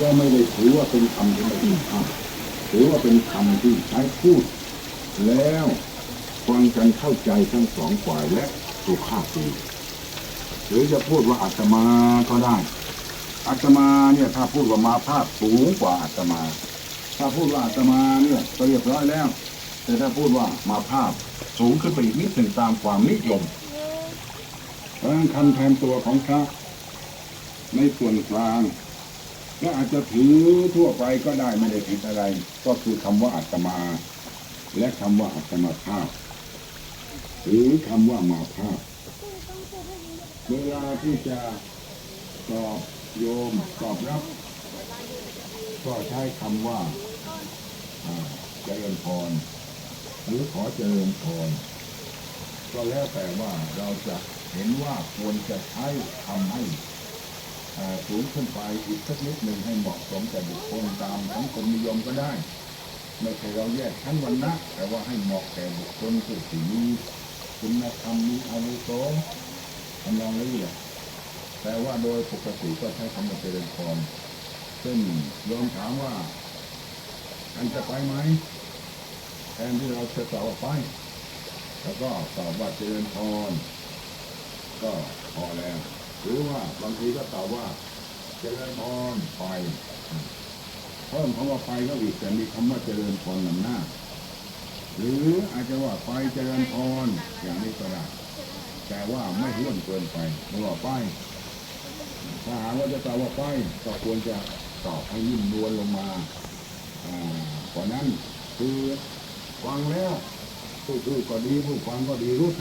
ก็ไม่ได้ถือว่าเป็นคำที่ไม่สุภาพถือว่าเป็นคำที่ใช้พูด แล้วฟังกันเข้าใจทั้งสองฝ่ายและสุภาพดีหรือจะพูดว่าอาตมาก็ได้อาตมาเนี่ยถ้าพูดว่ามาภาพสูงกว่าอาตมา ถ้าพูดว่าอาตมาเนี่ยก็เรียบร้อยแล้ว แต่ถ้าพูดว่ามาภาพสูงขึ้นไปอีกนิดหนึ่งตามความนิยมเพราะนั้นคำแทนตัวของพระในส่วนกลาง ก็อาจจะถือทั่วไปก็ได้ไม่ได้ผิดอะไร ก็คือคำว่าอาตมา และคำว่าอาตมาภาพ หรือคำว่ามาภาพ เวลาที่จะตอบโยมตอบรับ ก็ใช้คำว่าอ่าเจริญพรหรือขอเจริญพรก็แล้วแต่ว่าเราจะเห็นว่าควรจะใช้ทำให้ สูงขึ้นไปอีกสักนิดหนึ่งให้เหมาะสมกับบุคคลตามสังคมนิยมก็ได้ ไม่ใช่เราแยกชั้นวันนะแต่ว่าให้เหมาะแก่บุคคลผู้ที่มีคุณธรรมมีอาวุโสทำนองนี้แหละแต่ว่าโดยปกติก็ใช้คำว่าเจริญพรซึ่งโยมถามว่าอันจะไปไหมแทนที่เราจะตอบไป แล้วก็ตอบว่าเจริญพรก็พอแล้ว หรือว่าบางทีก็ตอบว่าเจริญพรไปเพิ่มคำว่าไปก็อีกแต่มีคำว่าเจริญพรนำหน้า หรืออาจจะว่าไปเจริญพรอย่างนี้ก็ได้แต่ว่าไม่ห้วนเกินไปเมื่อว่าไปถ้าหากว่าจะตอบว่าไปก็ควรจะตอบให้นิ่มนวลลงมาอ่ากว่านั้นคือฟังแล้วผู้พูดก็ดีผู้ฟังก็ดีรู้